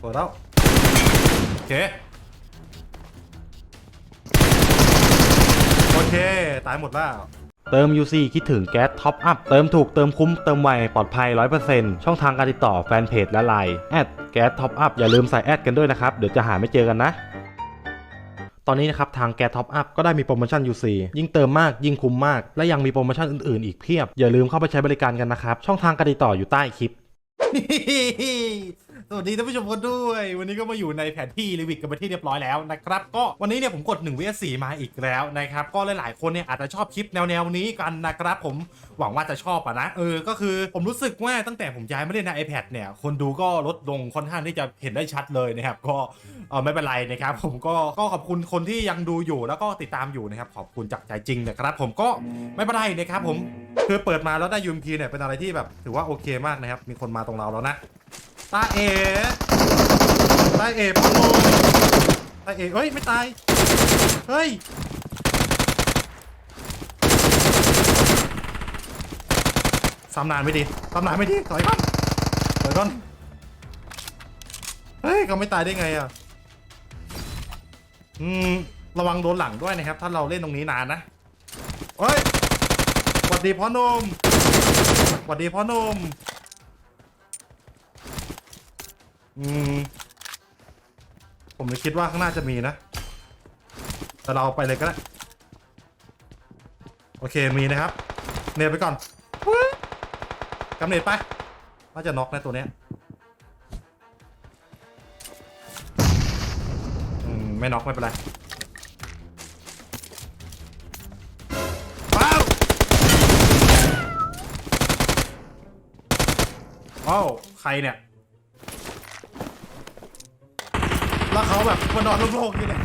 เปิดแล้วโอเค โอเค ตายหมดแล้ว เติม UC คิดถึงแก๊สท็อปอัพ เติมถูกเติมคุ้ม เติมไว ปลอดภัย 100%ช่องทางการติดต่อแฟนเพจและไลน์แอดแก๊สท็อปอัพอย่าลืมใส่แอดกันด้วยนะครับ เดี๋ยวจะหาไม่เจอกันนะ ตอนนี้นะครับ ทางแก๊สท็อปอัพก็ได้มีโปรโมชั่น UC ยิ่งเติมมากยิ่งคุ้มมาก และยังมีโปรโมชั่นอื่นๆ อีกเพียบ อย่าลืมเข้าไปใช้บริการกันนะครับ ช่องทางการติดต่ออยู่ใต้คลิป สวัสดีท่านผู้ชมกันด้วย วันนี้ก็มาอยู่ในแผนที่ลิวิกกันไปที่เรียบร้อยแล้วนะครับ ก็วันนี้เนี่ยผมกด1 vs 4มาอีกแล้วนะครับ ก็หลายๆคนเนี่ยอาจจะชอบคลิปแนวๆนี้กันนะครับ ผมหวังว่าจะชอบอะนะ เออ ก็คือผมรู้สึกว่าตั้งแต่ผมย้ายมาเล่นใน iPad เนี่ย คนดูก็ลดลงค่อนข้างที่จะเห็นได้ชัดเลยนะครับ ก็เออไม่เป็นไรนะครับ ผมก็ก็ขอบคุณคนที่ยังดูอยู่แล้วก็ติดตามอยู่นะครับ ขอบคุณจากใจจริงนะครับ ผมก็ไม่เป็นไรนะครับ ผมคือเปิดมาแล้วได้ยูมพีเนี่ยเป็นอะไรที่แบบถือว่าโอเคมากนะครับมีคนมาตรงเราแล้วนะ ตาเอ๋ตาเอ๋พ่อโลตาเอ๋เฮ้ยไม่ตาย เฮ้ยซ้ำนานไม่ดีซ้ำนานไม่ดี ถอยก่อนถอยก่อน เฮ้ยเขาไม่ตายได้ไงอะ อืม ระวังโดนหลังด้วยนะครับ ถ้าเราเล่นตรงนี้นานนะ เฮ้ยสวัสดีพ่อนมสวัสดีพ่อนม อืม ผมเลยคิดว่าข้างหน้าจะมีนะ แต่เราไปเลยก็ได้ โอเคมีนะครับ เนตไปก่อนกำเนิดไป น่าจะน็อกนะตัวเนี้ย อืม ไม่น็อกไม่เป็นไรว้าวอ้าวใครเนี่ย แล้วเขาแบบมานอนโล่งๆอยู่เนี่ย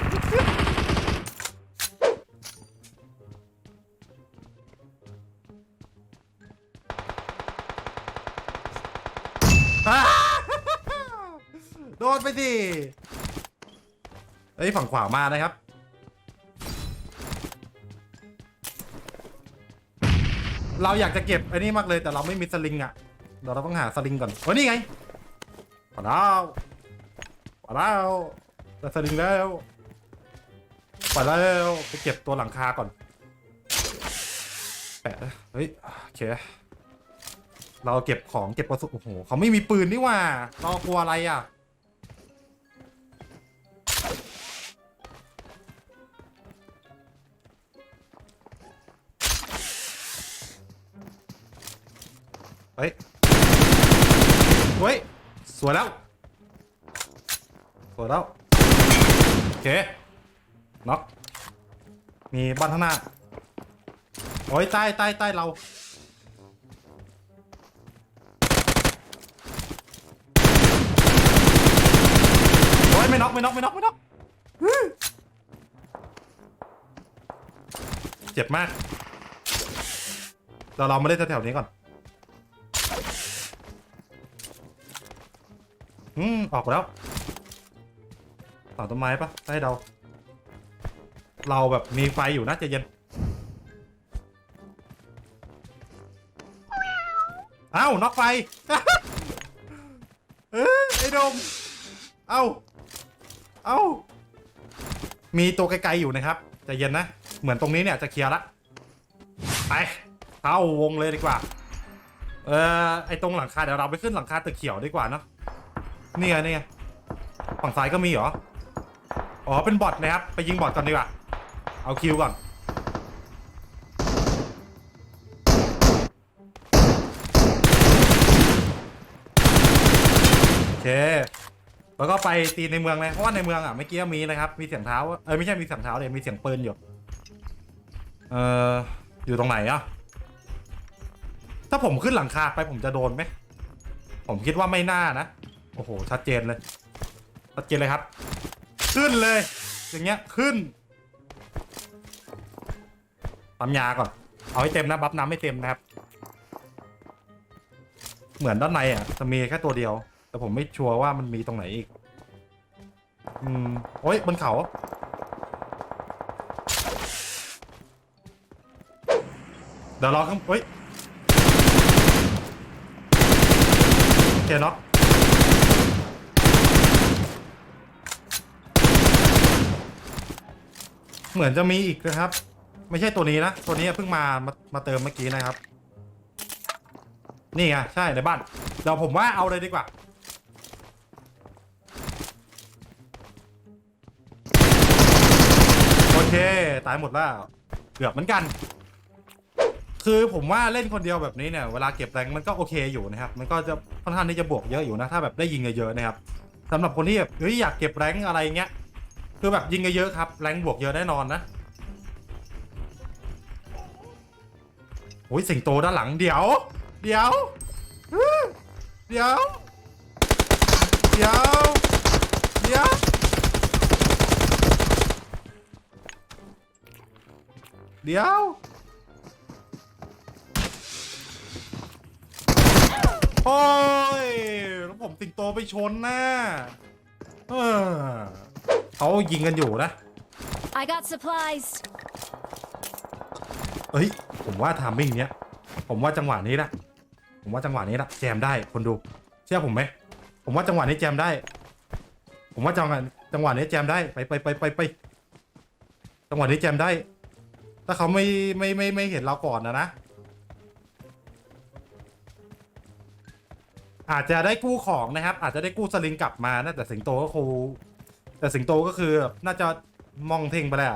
โดนไปสิเอ้ยฝั่งขวามานะครับ เราอยากจะเก็บไอ้นี่มากเลยแต่เราไม่มีสลิงอะ่ะเดี๋ยวเราต้องหาสลิงก่อนโอ้นี่ไงปะดาวปะดาว แต่สลิงแล้วไปแล้วไปเก็บตัวหลังคาก่อนแปะเฮ้ยโอเคเราเก็บของเก็บกระสุนโอ้โหเขาไม่มีปืนนี่ว่าเรากลัวอะไรอะเฮ้ยเฮ้ยสวยแล้วสวยแล้ว เคน็อกมีบ้านข้างหน้า โอ้ยใต้ใต้ใต้เรา โอ้ยไม่น็อกไม่น็อกไม่น็อกไม่น็อกเจ็บมากเราเรามาเล่นแถวๆนี้ก่อน อืม ออกแล้ว ต่อต้นไม้ปะใต้เรา เราแบบมีไฟอยู่นะใจะเย็นเอ้าน็อกไฟเอ้ยไอ้ดม เอ้า เอ้า มีตัวไกลๆอยู่นะครับใจะเย็นนะ เหมือนตรงนี้เนี่ยจะเคลียร์ละ ไปเข้าวงเลยดีกว่า เออไอตรงหลังคาเดี๋ยวเราไปขึ้นหลังคาตึกเขียวดีกว่าเนาะนี่ไงนี่ไงฝั่งซ้ายก็มีเหรอ อ๋อเป็นบอทนะครับ ไปยิงบอทก่อนดีกว่า เอาคิวก่อน โอเค แล้วก็ไปตีในเมืองเลยเพราะว่าในเมืองอะเมื่อกี้มีนะครับ มีเสียงเท้า เออไม่ใช่มีเสียงเท้าเลยมีเสียงปืนอยู่ เอออยู่ตรงไหนอะ ถ้าผมขึ้นหลังคาไปผมจะโดนไหม ผมคิดว่าไม่น่านะ โอ้โหชัดเจนเลยชัดเจนเลยครับ ขึ้นเลย อย่างเงี้ยขึ้นปั๊มยาก่อน เอาให้เต็มนะบัฟน้ำไม่เต็มนะครับ เหมือนด้านในอะจะมีแค่ตัวเดียว แต่ผมไม่ชัวร์ว่ามันมีตรงไหนอีก อืมโอ้ยบนเขา เดี๋ยวรอข้างเฮ้ยโอเคเนาะ เหมือนจะมีอีกนะครับ ไม่ใช่ตัวนี้นะ ตัวนี้เพิ่งมามามาเติมเมื่อกี้นะครับ นี่ไงใช่ในบ้านเดี๋ยวผมว่าเอาเลยดีกว่า โอเค ตายหมดแล้ว เกือบเหมือนกัน คือผมว่าเล่นคนเดียวแบบนี้เนี่ย เวลาเก็บแรงมันก็โอเคอยู่นะครับ มันก็จะค่อนข้างที่จะบวกเยอะอยู่นะ ถ้าแบบได้ยิงเยอะๆนะครับสำหรับคนที่แบบเฮ้ยอยากเก็บแรงอะไรเงี้ย คือแบบยิงเยอะๆครับ แรงบวกเยอะแน่นอนนะโอ้ยสิงโตด้านหลังเดี๋ยว เดี๋ยว เดี๋ยว เดี๋ยว เดี๋ยว เดี๋ยวโอ้ยแล้วผมสิงโตไปชนนะเออ เขายิงกันอยู่นะ I got supplies. เอ้ย ผมว่าทามมิ่งเนี้ย ผมว่าจังหวะนี้ละผมว่าจังหวะนี้ละแจมได้คนดู เชื่อผมไหม ผมว่าจังหวะนี้แจมได้ ผมว่าจังหวะจังหวะนี้แจมได้ไปไปไปไปไปจังหวะนี้แจมได้ ถ้าเขาไม่ไม่ไม่ไม่เห็นเราก่อนนะนะ อาจจะได้กู้ของนะครับ อาจจะได้กู้สลิงกลับมานะแต่สิงโตก็คง แต่สิงโตก็คือน่าจะมองเท่งไปแล้ว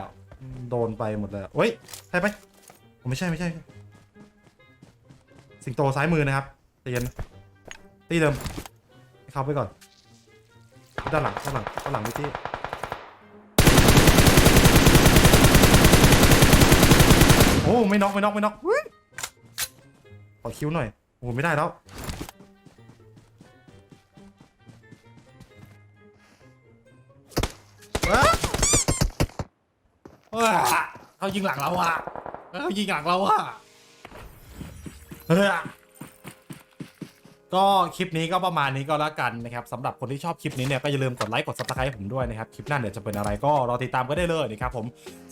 โดนไปหมดเลยเฮ้ยใช่ไหมผมไม่ใช่ไม่ใช่ สิงโตซ้ายมือนะครับใจเย็นตีเดิมให้เข้าไปก่อน ด้านหลังด้านหลังด้านหลังวิธีโอ้ไม่น็อกไม่น็อกไม่น็อกขอคิ้วหน่อยโอ้ไม่ได้แล้ว เขายิงหลังเราอะเขายิงหลังเราอะเฮ้อก็คลิปนี้ก็ประมาณนี้ก็แล้วกันนะครับสำหรับคนที่ชอบคลิปนี้เนี่ยก็อย่าลืมกดไลค์กดซับสไครต์ให้ผมด้วยนะครับคลิปหน้าเดี๋ยวจะเป็นอะไรก็รอติดตามก็ได้เลยนะครับผม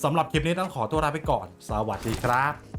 สำหรับคลิปนี้ต้องขอตัวลาไปก่อน สวัสดีครับ